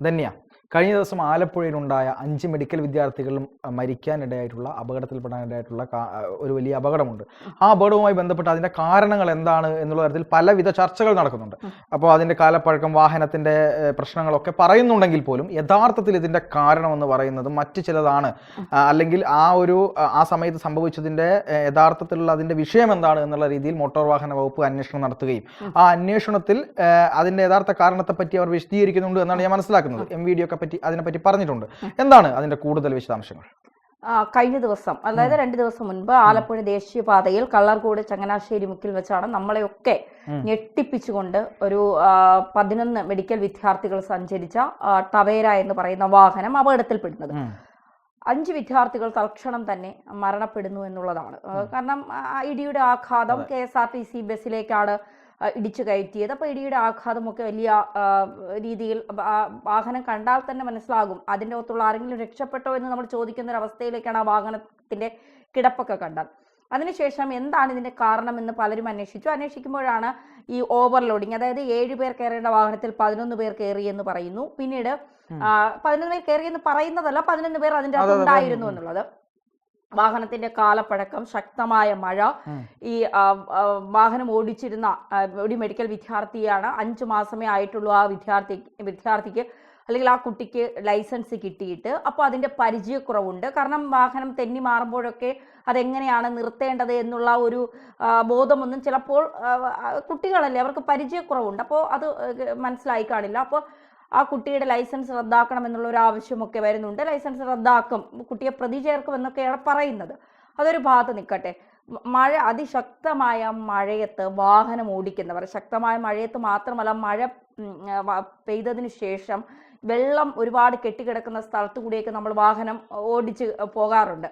ധന്യ കഴിഞ്ഞ ദിവസം ആലപ്പുഴയിലുണ്ടായ അഞ്ച് മെഡിക്കൽ വിദ്യാർത്ഥികളും മരിക്കാനിടയായിട്ടുള്ള അപകടത്തിൽപ്പെടാനിടയായിട്ടുള്ള ഒരു വലിയ അപകടമുണ്ട്. ആ അപകടവുമായി ബന്ധപ്പെട്ട് അതിന്റെ കാരണങ്ങൾ എന്താണ് എന്നുള്ള തരത്തിൽ പലവിധ ചർച്ചകൾ നടക്കുന്നുണ്ട്. അപ്പോൾ അതിന്റെ കാലപ്പഴക്കം വാഹനത്തിന്റെ പ്രശ്നങ്ങളൊക്കെ പറയുന്നുണ്ടെങ്കിൽ പോലും യഥാർത്ഥത്തിൽ ഇതിന്റെ കാരണം എന്ന് പറയുന്നത് മറ്റു ചിലതാണ്. അല്ലെങ്കിൽ ആ ഒരു ആ, സമയത്ത് സംഭവിച്ചതിന്റെ യഥാർത്ഥത്തിലുള്ള അതിന്റെ വിഷയം എന്താണ് എന്നുള്ള രീതിയിൽ മോട്ടോർ വാഹന വകുപ്പ് അന്വേഷണം നടത്തുകയും ആ അന്വേഷണത്തിൽ അതിന്റെ യഥാർത്ഥ കാരണത്തെപ്പറ്റി അവർ വിശദീകരിക്കുന്നുണ്ട് എന്നാണ് ഞാൻ മനസ്സിലാക്കുന്നത്. എം വി ഡി ഒക്കെ പറ്റി അതിനെപ്പറ്റി പറഞ്ഞിട്ടുണ്ട്. എന്താണ് അതിന്റെ കൂടുതൽ വിശദാംശങ്ങൾ? കഴിഞ്ഞ ദിവസം അതായത് രണ്ട് ദിവസം മുൻപ് ആലപ്പുഴ ദേശീയപാതയിൽ കള്ളർകോട് ചങ്ങനാശ്ശേരി മുക്കിൽ വെച്ചാണ് നമ്മളെയൊക്കെ. ഞെട്ടിപ്പിച്ചുകൊണ്ട് ഒരു പതിനൊന്ന് മെഡിക്കൽ വിദ്യാർത്ഥികൾ സഞ്ചരിച്ച ടവേര എന്ന് പറയുന്ന വാഹനം അപകടത്തിൽപ്പെടുന്നത്. അഞ്ച് വിദ്യാർത്ഥികൾ തൽക്ഷണം തന്നെ മരണപ്പെടുന്നു എന്നുള്ളതാണ്. കാരണം ഇടിയുടെ ആഘാതം K S R T C ബസ്സിലേക്കാണ് ഇടിച്ചു കയറ്റിയത്. അപ്പോൾ ഇടിയുടെ ആഘാതമൊക്കെ വലിയ രീതിയിൽ വാഹനം കണ്ടാൽ തന്നെ മനസ്സിലാകും. അതിന്റെ അകത്തുള്ള ആരെങ്കിലും രക്ഷപ്പെട്ടോ എന്ന് നമ്മൾ ചോദിക്കുന്ന ഒരു അവസ്ഥയിലേക്കാണ് ആ വാഹനത്തിന്റെ കിടപ്പൊക്കെ കണ്ടാൽ അതിനുശേഷം എന്താണ് ഇതിന്റെ കാരണമെന്ന് പലരും അന്വേഷിച്ചു. അന്വേഷിക്കുമ്പോഴാണ് ഈ ഓവർലോഡിങ് അതായത് ഏഴ് പേർ കയറേണ്ട വാഹനത്തിൽ പതിനൊന്ന് പേർ കയറി എന്ന് പറയുന്നു. പിന്നീട് പതിനൊന്ന് പേർ കയറി എന്ന് പറയുന്നതല്ല പതിനൊന്ന് പേർ അതിന്റെ അതെ, അകത്ത് ഉണ്ടായിരുന്നു എന്നുള്ളത്. വാഹനത്തിന്റെ കാലപ്പഴക്കം ശക്തമായ മഴ ഈ വാഹനം ഓടിച്ചിരുന്ന ഒരു മെഡിക്കൽ വിദ്യാർത്ഥിയാണ് അഞ്ചു മാസമേ ആയിട്ടുള്ളൂ ആ വിദ്യാർത്ഥി വിദ്യാർത്ഥിക്ക് അല്ലെങ്കിൽ ആ കുട്ടിക്ക് ലൈസൻസ് കിട്ടിയിട്ട്. അപ്പോൾ അതിന്റെ പരിചയക്കുറവുണ്ട്. കാരണം വാഹനം തെന്നി മാറുമ്പോഴൊക്കെ അതെങ്ങനെയാണ് നിർത്തേണ്ടത് എന്നുള്ള ഒരു ബോധമൊന്നും ചിലപ്പോൾ കുട്ടികളല്ലേ അവർക്ക് പരിചയക്കുറവുണ്ട്. അപ്പോൾ അത് മനസ്സിലായി കാണില്ല. അപ്പോൾ ആ കുട്ടിയുടെ ലൈസൻസ് റദ്ദാക്കണം എന്നുള്ള ഒരു ആവശ്യമൊക്കെ വരുന്നുണ്ട്. ലൈസൻസ് റദ്ദാക്കും കുട്ടിയെ പ്രതി ചേർക്കുമെന്നൊക്കെയാണ് പറയുന്നത്. അതൊരു ഭാഗത്ത് നിൽക്കട്ടെ. മഴ അതിശക്തമായ മഴയത്ത് വാഹനം ഓടിക്കുന്നവർ ശക്തമായ മഴയത്ത് മാത്രമല്ല മഴ പെയ്തതിന് ശേഷം വെള്ളം ഒരുപാട് കെട്ടിക്കിടക്കുന്ന സ്ഥലത്തു കൂടിയൊക്കെ നമ്മൾ വാഹനം ഓടിച്ച് പോകാറുണ്ട്.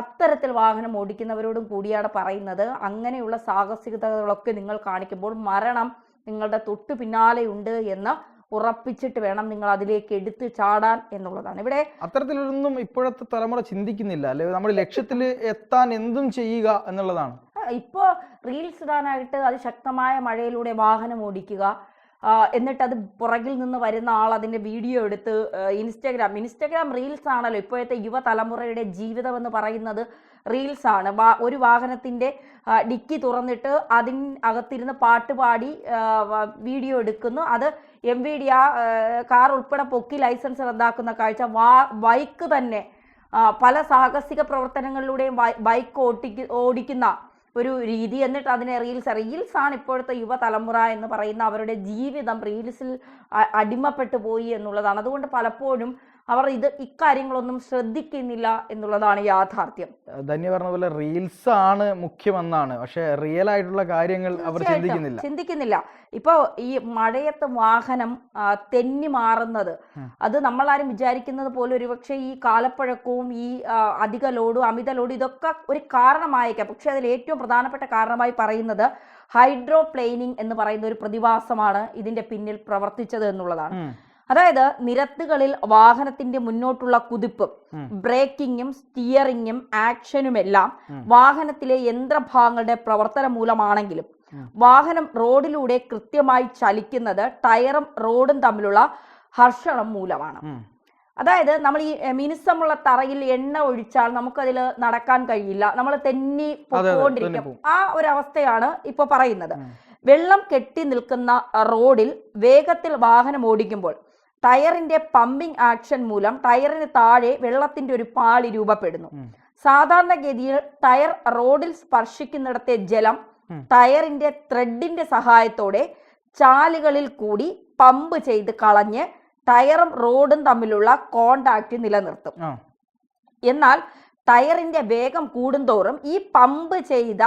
അത്തരത്തിൽ വാഹനം ഓടിക്കുന്നവരോടും കൂടിയാണ് പറയുന്നത്. അങ്ങനെയുള്ള സാഹസികതകളൊക്കെ നിങ്ങൾ കാണിക്കുമ്പോൾ മരണം നിങ്ങളുടെ തൊട്ടു പിന്നാലെയുണ്ട് എന്ന് ഉറപ്പിച്ചിട്ട് വേണം നിങ്ങൾ അതിലേക്ക് എടുത്തു ചാടാൻ എന്നുള്ളതാണ്. ഇവിടെ അത്തരത്തിലൊന്നും ഇപ്പോഴത്തെ തലമുറ ചിന്തിക്കുന്നില്ല. അല്ലെ നമ്മൾ ലക്ഷ്യത്തിൽ എത്താൻ എന്തും ചെയ്യുക എന്നുള്ളതാണ്. ഇപ്പോൾ ഇപ്പോ റീൽസ് ഇടാനായിട്ട് അതിശക്തമായ മഴയിലൂടെ വാഹനം ഓടിക്കുക എന്നിട്ട് അത് പുറകിൽ നിന്ന് വരുന്ന ആൾ അതിന്റെ വീഡിയോ എടുത്ത് ഇൻസ്റ്റാഗ്രാം. ഇൻസ്റ്റാഗ്രാം റീൽസ് ആണല്ലോ ഇപ്പോഴത്തെ യുവതലമുറയുടെ ജീവിതം എന്ന് പറയുന്നത് റീൽസ് ആണ്. ഒരു വാഹനത്തിന്റെ ഡിക്കി തുറന്നിട്ട് അതിന് അകത്തിരുന്ന് പാട്ട് പാടി വീഡിയോ എടുക്കുന്നു. അത് എം വി ഡി ആ കാർ ഉൾപ്പെടെ പൊക്കി ലൈസൻസ് റദ്ദാക്കുന്ന കാഴ്ച. വാ ബൈക്ക് തന്നെ പല സാഹസിക പ്രവർത്തനങ്ങളിലൂടെയും ബൈക്ക് ഓടിക്കുന്ന ഒരു രീതി എന്നിട്ട് അതിനെ റീൽസ് ആണ് ഇപ്പോഴത്തെ യുവതലമുറ എന്ന് പറയുന്ന അവരുടെ ജീവിതം റീൽസിൽ അടിമപ്പെട്ടു പോയി എന്നുള്ളതാണ്. അതുകൊണ്ട് പലപ്പോഴും അവർ ഇത് ഇക്കാര്യങ്ങളൊന്നും ശ്രദ്ധിക്കുന്നില്ല എന്നുള്ളതാണ് യാഥാർത്ഥ്യം. ധന്യ പറഞ്ഞ പോലെ റീൽസ് ആണ് മുഖ്യമെന്നാണ്. പക്ഷെ റിയൽ ആയിട്ടുള്ള കാര്യങ്ങൾ അവർ ചിന്തിക്കുന്നില്ല. ചിന്തിക്കുന്നില്ല. ഇപ്പൊ ഈ മഴയത്ത് വാഹനം തെന്നി മാറുന്നത്. അത് നമ്മളാരും വിചാരിക്കുന്നത് പോലെ ഒരുപക്ഷെ ഈ കാലപ്പഴക്കവും ഈ അധിക ലോഡും അമിത ലോഡും ഇതൊക്കെ ഒരു കാരണമായേക്കാം. പക്ഷെ അതിൽ ഏറ്റവും പ്രധാനപ്പെട്ട കാരണമായി പറയുന്നത് ഹൈഡ്രോ പ്ലെയിനിങ് എന്ന് പറയുന്ന ഒരു പ്രതിഭാസമാണ് ഇതിന്റെ പിന്നിൽ പ്രവർത്തിച്ചത് എന്നുള്ളതാണ്. അതായത് നിരത്തുകളിൽ വാഹനത്തിന്റെ മുന്നോട്ടുള്ള കുതിപ്പും. ബ്രേക്കിങ്ങും സ്റ്റിയറിങ്ങും ആക്ഷനുമെല്ലാം. വാഹനത്തിലെ യന്ത്രഭാഗങ്ങളുടെ പ്രവർത്തന മൂലമാണെങ്കിലും വാഹനം റോഡിലൂടെ കൃത്യമായി ചലിക്കുന്നത് ടയറും റോഡും തമ്മിലുള്ള ഹർഷണം മൂലമാണ്. അതായത് നമ്മൾ ഈ മിനുസമുള്ള തറയിൽ എണ്ണ ഒഴിച്ചാൽ നമുക്കതിൽ നടക്കാൻ കഴിയില്ല. നമ്മൾ തെന്നി പൊക്കോണ്ടിരിക്കും. ആ ഒരു അവസ്ഥയാണ് ഇപ്പൊ പറയുന്നത് വെള്ളം കെട്ടി നിൽക്കുന്ന റോഡിൽ വേഗത്തിൽ വാഹനം ഓടിക്കുമ്പോൾ ടയറിന്റെ പമ്പിംഗ് ആക്ഷൻ മൂലം ടയറിന് താഴെ വെള്ളത്തിന്റെ ഒരു പാളി രൂപപ്പെടുന്നു സാധാരണഗതിയിൽ ടയർ റോഡിൽ സ്പർശിക്കുന്നിടത്തെ ജലം. ടയറിന്റെ ത്രെഡിന്റെ സഹായത്തോടെ ചാലുകളിൽ കൂടി പമ്പ് ചെയ്ത് കളഞ്ഞ് ടയറും റോഡും തമ്മിലുള്ള കോണ്ടാക്ട് നിലനിർത്തും. എന്നാൽ ടയറിന്റെ വേഗം കൂടുന്തോറും ഈ പമ്പ് ചെയ്ത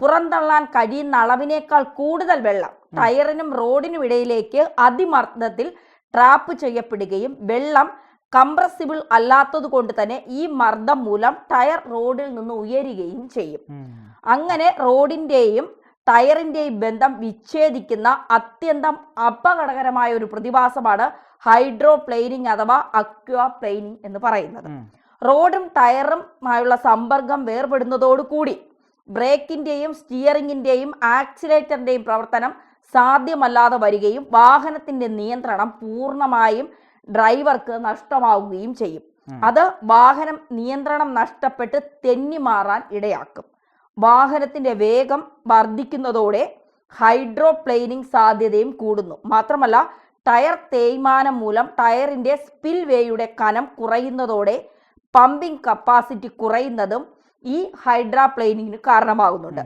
പുറന്തള്ളാൻ കഴിയുന്ന അളവിനേക്കാൾ കൂടുതൽ വെള്ളം ടയറിനും റോഡിനും ഇടയിലേക്ക് അതിമർദ്ദത്തിൽ ട്രാപ്പ് ചെയ്യപ്പെടുകയും വെള്ളം കംപ്രസിബിൾ അല്ലാത്തത് കൊണ്ട് തന്നെ ഈ മർദ്ദം മൂലം ടയർ റോഡിൽ നിന്ന് ഉയരുകയും ചെയ്യും. അങ്ങനെ റോഡിന്റെയും ടയറിന്റെയും ബന്ധം വിച്ഛേദിക്കുന്ന അത്യന്തം അപകടകരമായ ഒരു പ്രതിഭാസമാണ് ഹൈഡ്രോ പ്ലെയിനിങ് അഥവാ അക്വാ പ്ലെയിനിങ് എന്ന് പറയുന്നത്. റോഡും ടയറുമായുള്ള സമ്പർക്കം വേർപെടുന്നതോടുകൂടി ബ്രേക്കിന്റെയും സ്റ്റിയറിംഗിന്റെയും ആക്സിലേറ്ററിന്റെയും പ്രവർത്തനം സാധ്യമല്ലാതെ വരികയും വാഹനത്തിന്റെ നിയന്ത്രണം പൂർണമായും ഡ്രൈവർക്ക് നഷ്ടമാവുകയും ചെയ്യും. അത് വാഹനം നിയന്ത്രണം നഷ്ടപ്പെട്ട് തെന്നിമാറാൻ ഇടയാക്കും. വാഹനത്തിന്റെ വേഗം വർദ്ധിക്കുന്നതോടെ ഹൈഡ്രോപ്ലെയിനിങ് സാധ്യതയും കൂടുന്നു. മാത്രമല്ല ടയർ തേയ്മാനം മൂലം ടയറിന്റെ സ്പിൽ വേയുടെ കനം കുറയുന്നതോടെ പമ്പിംഗ് കപ്പാസിറ്റി കുറയുന്നതും ഈ ഹൈഡ്രാപ്ലെയിനിങ്ങിന് കാരണമാകുന്നുണ്ട്.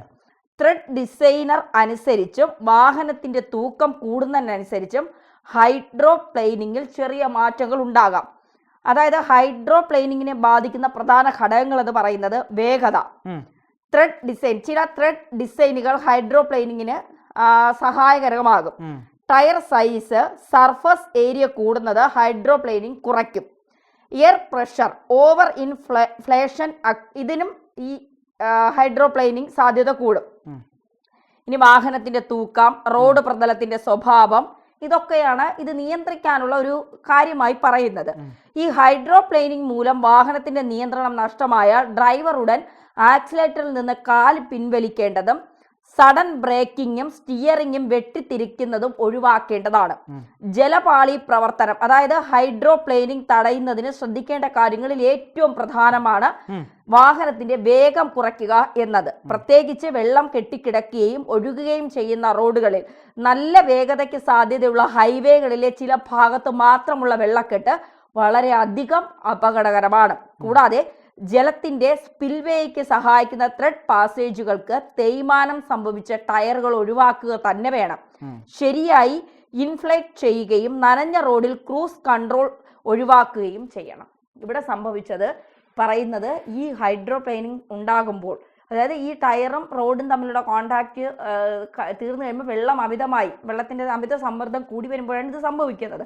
ത്രെഡ് ഡിസൈനർ അനുസരിച്ചും വാഹനത്തിന്റെ തൂക്കം കൂടുന്നതിനനുസരിച്ചും ഹൈഡ്രോ പ്ലെയിനിങ്ങിൽ ചെറിയ മാറ്റങ്ങൾ ഉണ്ടാകാം. അതായത് ഹൈഡ്രോ പ്ലെയിനിങ്ങിനെ ബാധിക്കുന്ന പ്രധാന ഘടകങ്ങൾ എന്ന് പറയുന്നത് വേഗത. ത്രെഡ് ഡിസൈൻ ചില ത്രെഡ് ഡിസൈനുകൾ ഹൈഡ്രോ പ്ലെയിനിങ്ങിന് സഹായകരമാകും. ടയർ സൈസ് സർഫസ് ഏരിയ കൂടുന്നത് ഹൈഡ്രോ പ്ലെയിനിങ് കുറയ്ക്കും. എയർ പ്രഷർ ഓവർ ഇൻഫ്ലേഷൻ ഇതിനും ഈ ഹൈഡ്രോപ്ലെയിനിങ് സാധ്യത കൂടും. ഇനി വാഹനത്തിന്റെ തൂക്കം റോഡ് പ്രതലത്തിന്റെ സ്വഭാവം ഇതൊക്കെയാണ് ഇത് നിയന്ത്രിക്കാനുള്ള ഒരു കാര്യമായി പറയുന്നത്. ഈ ഹൈഡ്രോപ്ലെയിനിങ് മൂലം വാഹനത്തിന്റെ നിയന്ത്രണം നഷ്ടമായ ഡ്രൈവർ ഉടൻ ആക്സിലേറ്ററിൽ നിന്ന് കാൽ പിൻവലിക്കേണ്ടതും സഡൻ ബ്രേക്കിങ്ങും സ്റ്റിയറിങ്ങും വെട്ടിത്തിരിക്കുന്നതും ഒഴിവാക്കേണ്ടതാണ്. ജലപാളി പ്രവർത്തനം അതായത് ഹൈഡ്രോപ്ലെയിനിങ് തടയുന്നതിന് ശ്രദ്ധിക്കേണ്ട കാര്യങ്ങളിൽ ഏറ്റവും പ്രധാനമാണ് വാഹനത്തിന്റെ വേഗം കുറയ്ക്കുക എന്നത്. പ്രത്യേകിച്ച് വെള്ളം കെട്ടിക്കിടക്കുകയും ഒഴുകുകയും ചെയ്യുന്ന റോഡുകളിൽ നല്ല വേഗതയ്ക്ക് സാധ്യതയുള്ള ഹൈവേകളിലെ ചില ഭാഗത്ത് മാത്രമുള്ള വെള്ളക്കെട്ട് വളരെ അധികം അപകടകരമാണ്. കൂടാതെ ജലത്തിന്റെ സ്പിൽവേയ്ക്ക് സഹായിക്കുന്ന ത്രെഡ് പാസേജുകൾക്ക് തേയ്മാനം സംഭവിച്ച ടയറുകൾ ഒഴിവാക്കുക തന്നെ വേണം. ശരിയായി ഇൻഫ്ലേറ്റ് ചെയ്യുകയും നനഞ്ഞ റോഡിൽ ക്രൂസ് കൺട്രോൾ ഒഴിവാക്കുകയും ചെയ്യണം. ഇവിടെ സംഭവിച്ചത് പറയുന്നത് ഈ ഹൈഡ്രോപ്ലെയിനിങ് ഉണ്ടാകുമ്പോൾ അതായത് ഈ ടയറും റോഡും തമ്മിലുള്ള കോണ്ടാക്ട് തീർന്നു കഴിയുമ്പോൾ വെള്ളം അമിതമായി വെള്ളത്തിന്റെ അമിത സമ്മർദ്ദം കൂടി വരുമ്പോഴാണ് ഇത് സംഭവിക്കുന്നത്.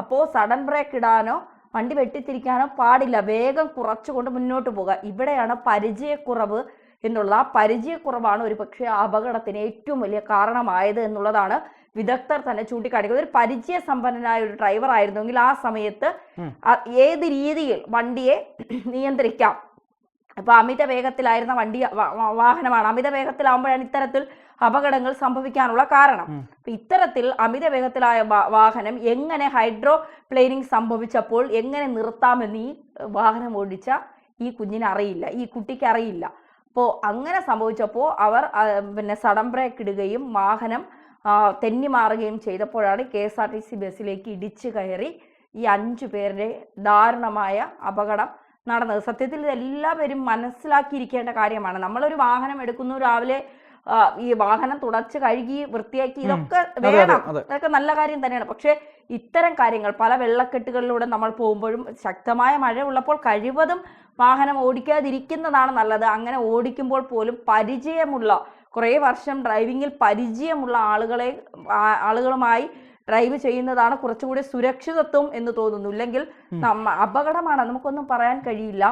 അപ്പോൾ സഡൻ ബ്രേക്ക് ഇടാനോ വണ്ടി വെട്ടിത്തിരിക്കാനോ പാടില്ല. വേഗം കുറച്ചുകൊണ്ട് മുന്നോട്ട് പോകുക ഇവിടെയാണ് പരിചയക്കുറവ് എന്നുള്ള പരിചയക്കുറവാണ് ഒരു പക്ഷേ അപകടത്തിന് ഏറ്റവും വലിയ കാരണമായത് എന്നുള്ളതാണ് വിദഗ്ധർ തന്നെ ചൂണ്ടിക്കാണിക്കുന്നത്. ഒരു പരിചയ സമ്പന്നനായ ഒരു ഡ്രൈവർ ആയിരുന്നെങ്കിൽ ആ സമയത്ത് ഏത് രീതിയിൽ വണ്ടിയെ നിയന്ത്രിക്കാം? ഇപ്പൊ അമിത വേഗത്തിലായിരുന്ന വണ്ടി വാഹനമാണ്. അമിത വേഗത്തിലാവുമ്പോഴാണ് ഇത്തരത്തിൽ അപകടങ്ങൾ സംഭവിക്കാനുള്ള കാരണം. അപ്പൊ ഇത്തരത്തിൽ അമിത വേഗത്തിലായ വാഹനം എങ്ങനെ ഹൈഡ്രോ പ്ലെയിനിങ് സംഭവിച്ചപ്പോൾ എങ്ങനെ നിർത്താമെന്ന് ഈ വാഹനം ഓടിച്ച ഈ കുഞ്ഞിന് അറിയില്ല ഈ കുട്ടിക്ക് അറിയില്ല. അപ്പോൾ അങ്ങനെ സംഭവിച്ചപ്പോൾ അവർ പിന്നെ സഡൻ ബ്രേക്ക് ഇടുകയും വാഹനം തെന്നി മാറുകയും ചെയ്തപ്പോഴാണ് K S R T C ബസ്സിലേക്ക് ഇടിച്ചു കയറി ഈ അഞ്ചു പേരുടെ ദാരുണമായ അപകടം നടന്നത്. സത്യത്തിൽ ഇതെല്ലാവരും മനസ്സിലാക്കിയിരിക്കേണ്ട കാര്യമാണ്. നമ്മളൊരു വാഹനം എടുക്കുന്നു രാവിലെ ഈ വാഹനം തുടച്ച് കഴുകി വൃത്തിയാക്കി ഇതൊക്കെ വേണം. ഇതൊക്കെ അതൊക്കെ നല്ല കാര്യം തന്നെയാണ്. പക്ഷേ ഇത്തരം കാര്യങ്ങൾ പല വെള്ളക്കെട്ടുകളിലൂടെ നമ്മൾ പോകുമ്പോഴും ശക്തമായ മഴ ഉള്ളപ്പോൾ കഴിവതും വാഹനം ഓടിക്കാതിരിക്കുന്നതാണ് നല്ലത്. അങ്ങനെ ഓടിക്കുമ്പോൾ പോലും പരിചയമുള്ള കുറേ വർഷം ഡ്രൈവിങ്ങിൽ പരിചയമുള്ള ആളുകളെ ആളുകളുമായി ഡ്രൈവ് ചെയ്യുന്നതാണ് കുറച്ചുകൂടി സുരക്ഷിതത്വം എന്ന് തോന്നുന്നു. ഇല്ലെങ്കിൽ അപകടമാണ്. നമുക്കൊന്നും പറയാൻ കഴിയില്ല.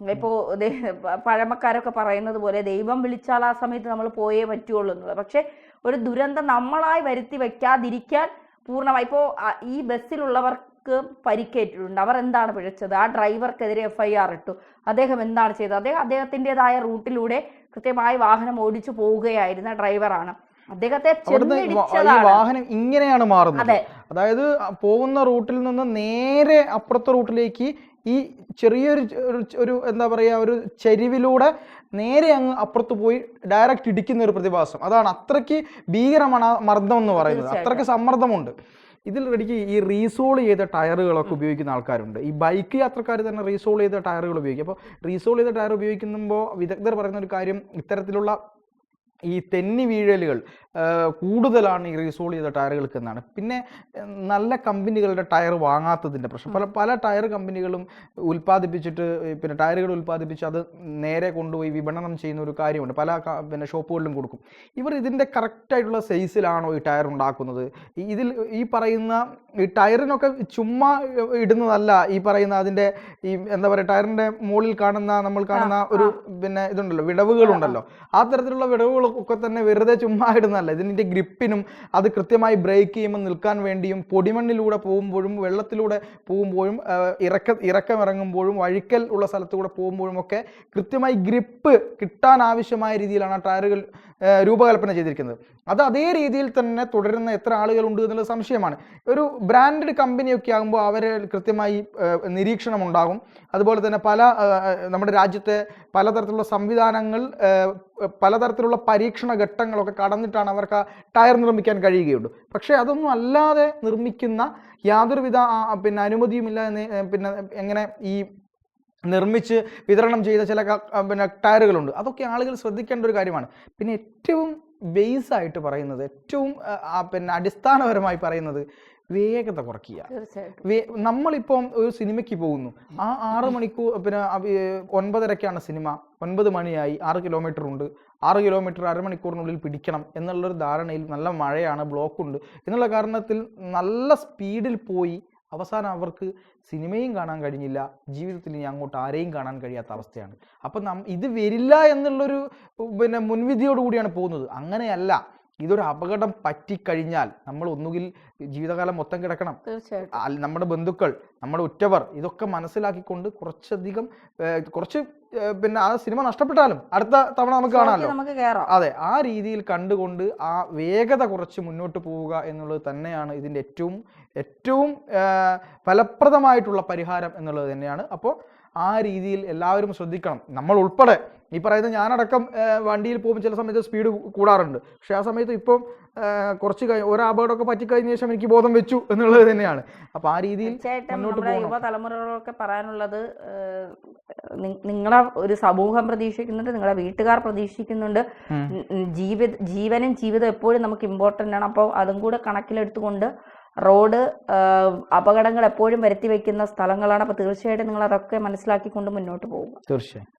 ഇപ്പോ ദേ- പഴമക്കാരൊക്കെ പറയുന്നത് പോലെ ദൈവം വിളിച്ചാൽ ആ സമയത്ത് നമ്മൾ പോയേ പറ്റുള്ളൂ എന്നുള്ളത്. പക്ഷെ ഒരു ദുരന്തം നമ്മളായി വരുത്തി വെക്കാതിരിക്കാൻ പൂർണമായി ഇപ്പോൾ ഈ ബസ്സിലുള്ളവർക്ക് പരിക്കേറ്റിട്ടുണ്ട്. അവർ എന്താണ് പിഴച്ചത്? ആ ഡ്രൈവർക്കെതിരെ എഫ് ഐ ആർ ഇട്ടു. അദ്ദേഹം എന്താണ് ചെയ്തത്? അദ്ദേഹം അദ്ദേഹത്തിന്റെതായ റൂട്ടിലൂടെ കൃത്യമായി വാഹനം ഓടിച്ചു പോവുകയായിരുന്ന ഡ്രൈവറാണ്. അദ്ദേഹത്തെ വാഹനം ഇങ്ങനെയാണ് മാറുന്നത്. അതായത് പോകുന്ന റൂട്ടിൽ നിന്ന് നേരെ അപ്പുറത്തെ റൂട്ടിലേക്ക് ഈ ചെറിയൊരു ഒരു എന്താ പറയുക ഒരു ചെരിവിലൂടെ നേരെ അങ്ങ് അപ്പുറത്ത് പോയി ഡയറക്റ്റ് ഇടിക്കുന്ന ഒരു പ്രതിഭാസം. അതാണ് അത്രയ്ക്ക് ഭീകരമാണ് ആ മർദ്ദം എന്ന് പറയുന്നത്. അത്രയ്ക്ക് സമ്മർദ്ദമുണ്ട്. ഇതിൽ ഇടയ്ക്ക് ഈ റീസോൾ ചെയ്ത ടയറുകളൊക്കെ ഉപയോഗിക്കുന്ന ആൾക്കാരുണ്ട്. ഈ ബൈക്ക് യാത്രക്കാർ തന്നെ റീസോൾ ചെയ്ത ടയറുകൾ ഉപയോഗിക്കും. അപ്പോൾ റീസോൾ ചെയ്ത ടയർ ഉപയോഗിക്കുമ്പോൾ വിദഗ്ധർ പറയുന്ന ഒരു കാര്യം ഇത്തരത്തിലുള്ള ഈ തെന്നി വീഴലുകൾ കൂടുതലാണ് ഈ റീസോൾ ചെയ്ത ടയറുകൾക്ക് എന്നാണ്. പിന്നെ നല്ല കമ്പനികളുടെ ടയർ വാങ്ങാത്തതിന്റെ പ്രശ്നം. പല പല ടയർ കമ്പനികളും ഉൽപ്പാദിപ്പിച്ചിട്ട് പിന്നെ ടയറുകൾ ഉൽപ്പാദിപ്പിച്ച് അത് നേരെ കൊണ്ടുപോയി വിപണനം ചെയ്യുന്ന ഒരു കാര്യമുണ്ട്. പല പിന്നെ ഷോപ്പുകളിലും കൊടുക്കും. ഇവർ ഇതിന്റെ കറക്റ്റായിട്ടുള്ള സൈസിലാണോ ഈ ടയർ ഉണ്ടാക്കുന്നത്? ഇതിൽ ഈ പറയുന്ന ഈ ടയറിനൊക്കെ ചുമ്മാ ഇടുന്നതല്ല ഈ പറയുന്ന അതിന്റെ ഈ എന്താ പറയുക ടയറിന്റെ മുകളിൽ കാണുന്ന നമ്മൾ കാണുന്ന ഒരു പിന്നെ ഇതുണ്ടല്ലോ വിടവുകളുണ്ടല്ലോ. ആ തരത്തിലുള്ള വിടവുകളൊക്കെ തന്നെ വെറുതെ ചുമ്മാ ഇടുന്നതല്ല. ഇതിന്റെ ഗ്രിപ്പിനും അത് കൃത്യമായി ബ്രേക്ക് ചെയ്യുമ്പോൾ നിൽക്കാൻ വേണ്ടിയും പൊടിമണ്ണിലൂടെ പോകുമ്പോഴും വെള്ളത്തിലൂടെ പോകുമ്പോഴും ഇറക്ക ഇറക്കം ഇറങ്ങുമ്പോഴും വഴിക്കൽ ഉള്ള സ്ഥലത്തൂടെ പോകുമ്പോഴും ഒക്കെ കൃത്യമായി ഗ്രിപ്പ് കിട്ടാൻ ആവശ്യമായ രീതിയിലാണ് ആ ടയറുകൾ രൂപകൽപ്പന ചെയ്തിരിക്കുന്നത്. അത് അതേ രീതിയിൽ തന്നെ തുടരുന്ന എത്ര ആളുകൾ ഉണ്ട് എന്നുള്ള സംശയമാണ്. ഒരു ബ്രാൻഡഡ് കമ്പനിയൊക്കെ ആകുമ്പോൾ അവരെ കൃത്യമായി നിരീക്ഷണം ഉണ്ടാകും. അതുപോലെ തന്നെ പല നമ്മുടെ രാജ്യത്തെ പലതരത്തിലുള്ള സംവിധാനങ്ങൾ പലതരത്തിലുള്ള പരീക്ഷണ ഘട്ടങ്ങളൊക്കെ കടന്നിട്ടാണ് അവർക്ക് ആ ടയർ നിർമ്മിക്കാൻ കഴിയുകയുള്ളൂ. പക്ഷേ അതൊന്നും അല്ലാതെ നിർമ്മിക്കുന്ന യാതൊരുവിധ പിന്നെ അനുമതിയുമില്ല പിന്നെ എങ്ങനെ ഈ നിർമ്മിച്ച് വിതരണം ചെയ്ത ചില പിന്നെ ടയറുകളുണ്ട്. അതൊക്കെ ആളുകൾ ശ്രദ്ധിക്കേണ്ട ഒരു കാര്യമാണ്. പിന്നെ ഏറ്റവും ബേസ് ആയിട്ട് പറയുന്നത് ഏറ്റവും പിന്നെ അടിസ്ഥാനപരമായി പറയുന്നത് വേഗത കുറയ്ക്കുക. നമ്മളിപ്പം ഒരു സിനിമയ്ക്ക് പോകുന്നു. ആ ആറ് മണിക്കൂർ പിന്നെ ഒൻപതരക്കാണ് സിനിമ. ഒൻപത് മണിയായി ആറ് കിലോമീറ്റർ ഉണ്ട്. ആറ് കിലോമീറ്റർ അരമണിക്കൂറിനുള്ളിൽ പിടിക്കണം എന്നുള്ളൊരു ധാരണയിൽ നല്ല മഴയാണ് ബ്ലോക്ക് ഉണ്ട് എന്നുള്ള കാരണത്തിൽ നല്ല സ്പീഡിൽ പോയി അവസാനം അവർക്ക് സിനിമയും കാണാൻ കഴിഞ്ഞില്ല. ജീവിതത്തിൽ ഇനി അങ്ങോട്ട് ആരെയും കാണാൻ കഴിയാത്ത അവസ്ഥയാണ്. അപ്പം നം ഇത് വരില്ല എന്നുള്ളൊരു പിന്നെ മുൻവിധിയോടുകൂടിയാണ് പോകുന്നത്. അങ്ങനെയല്ല. ഇതൊരു അപകടം പറ്റിക്കഴിഞ്ഞാൽ നമ്മൾ ഒന്നുകിൽ ജീവിതകാലം മൊത്തം കിടക്കണം. തീർച്ചയായിട്ടും. നമ്മുടെ ബന്ധുക്കൾ നമ്മുടെ ഉറ്റവർ ഇതൊക്കെ മനസ്സിലാക്കിക്കൊണ്ട് കുറച്ചധികം കുറച്ച് പിന്നെ ആ സിനിമ നഷ്ടപ്പെട്ടാലും അടുത്ത തവണ നമുക്ക് കാണാമല്ലോ. അതെ ആ രീതിയിൽ കണ്ടുകൊണ്ട് ആ വേഗത കുറച്ച് മുന്നോട്ട് പോവുക എന്നുള്ളത് തന്നെയാണ് ഇതിന്റെ ഏറ്റവും ഏറ്റവും ഫലപ്രദമായിട്ടുള്ള പരിഹാരം എന്നുള്ളത് തന്നെയാണ്. അപ്പോൾ ആ രീതിയിൽ എല്ലാവരും ശ്രദ്ധിക്കണം. നമ്മൾ ഉൾപ്പെടെ ഈ പറയുന്ന ഞാനടക്കം വണ്ടിയിൽ പോകുമ്പോൾ ചില സമയത്ത് സ്പീഡ് കൂടാറുണ്ട്. പക്ഷേ ആ സമയത്ത് ഇപ്പം കുറച്ച് കഴിഞ്ഞ് ഒരു അപകടമൊക്കെ പറ്റിക്കഴിഞ്ഞ ശേഷം എനിക്ക് ബോധം വെച്ചു എന്നുള്ളത് തന്നെയാണ്. അപ്പോൾ ആ രീതിയിൽ നമ്മുടെ യുവതലമുറകളൊക്കെ പറയാനുള്ളത് നിങ്ങളെ ഒരു സമൂഹം പ്രതീക്ഷിക്കുന്നുണ്ട് നിങ്ങളെ വീട്ടുകാർ പ്രതീക്ഷിക്കുന്നുണ്ട്. ജീവിത ജീവനും ജീവിതം എപ്പോഴും നമുക്ക് ഇമ്പോർട്ടന്റ് ആണ്. അപ്പോൾ അതും കൂടെ കണക്കിലെടുത്തുകൊണ്ട് റോഡ് അപകടങ്ങൾ എപ്പോഴും വരുത്തി വെക്കുന്ന സ്ഥലങ്ങളാണ്. അപ്പോൾ തീർച്ചയായിട്ടും നിങ്ങൾ അതൊക്കെ മനസ്സിലാക്കിക്കൊണ്ട് മുന്നോട്ട് പോകുക. തീർച്ചയായും.